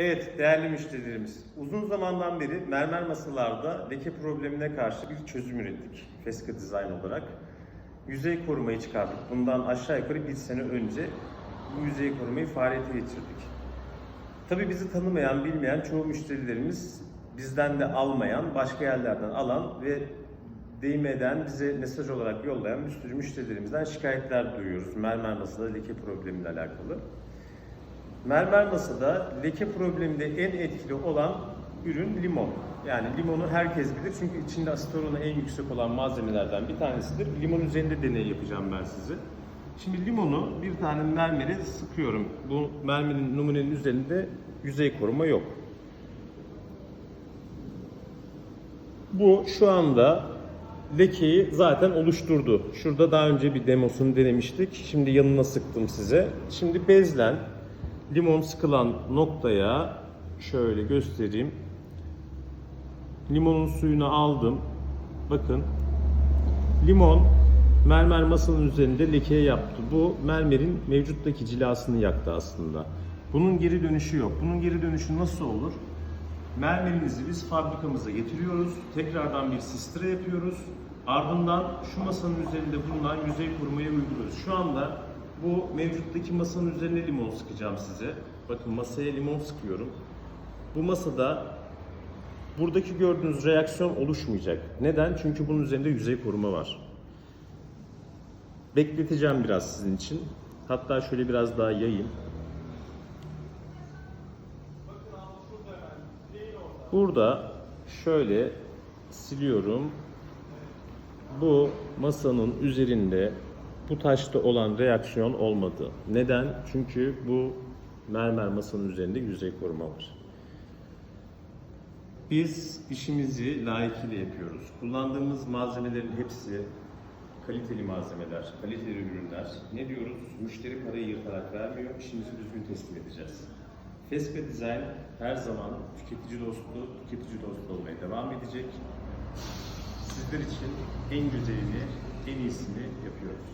Evet değerli müşterilerimiz, uzun zamandan beri mermer masalarda leke problemine karşı bir çözüm ürettik Feska Design olarak. Yüzey korumayı çıkardık. Bundan aşağı yukarı bir sene önce bu yüzey korumayı faaliyete geçirdik. Tabii bizi tanımayan, bilmeyen çoğu müşterilerimiz bizden de almayan, başka yerlerden alan ve değmeden bize mesaj olarak yollayan bir sürü müşterilerimizden şikayetler duyuyoruz mermer masada leke problemiyle alakalı. Mermer masada leke probleminde en etkili olan ürün limon. Yani limonu herkes bilir çünkü içinde asit oranı en yüksek olan malzemelerden bir tanesidir. Limon üzerinde deney yapacağım ben size. Şimdi limonu bir tane mermere sıkıyorum. Bu mermerin numunenin üzerinde yüzey koruma yok. Bu şu anda lekeyi zaten oluşturdu. Şurada daha önce bir demosunu denemiştik. Şimdi yanına sıktım size. Şimdi bezlen limon sıkılan noktaya şöyle göstereyim. Limonun suyunu aldım. Bakın. Limon mermer masanın üzerinde leke yaptı. Bu mermerin mevcuttaki cilasını yaktı aslında. Bunun geri dönüşü yok. Bunun geri dönüşü nasıl olur? Mermerimizi biz fabrikamıza getiriyoruz. Tekrardan bir sistre yapıyoruz. Ardından şu masanın üzerinde bulunan yüzey korumayı uyguluyoruz. Şu anda bu mevcuttaki masanın üzerine limon sıkacağım size. Bakın masaya limon sıkıyorum. Bu masada buradaki gördüğünüz reaksiyon oluşmayacak. Neden? Çünkü bunun üzerinde yüzey koruma var. Bekleteceğim biraz sizin için. Hatta şöyle biraz daha yayayım. Burada şöyle siliyorum. Bu masanın üzerinde bu taşta olan reaksiyon olmadı. Neden? Çünkü bu mermer masanın üzerinde yüzey koruma var. Biz işimizi layıkıyla yapıyoruz. Kullandığımız malzemelerin hepsi kaliteli malzemeler, kaliteli ürünler. Ne diyoruz? Müşteri parayı yırtarak vermiyor, işimizi düzgün teslim edeceğiz. Feska Design her zaman tüketici dostu, tüketici dostu olmaya devam edecek. Sizler için en güzelini, en iyisini yapıyoruz.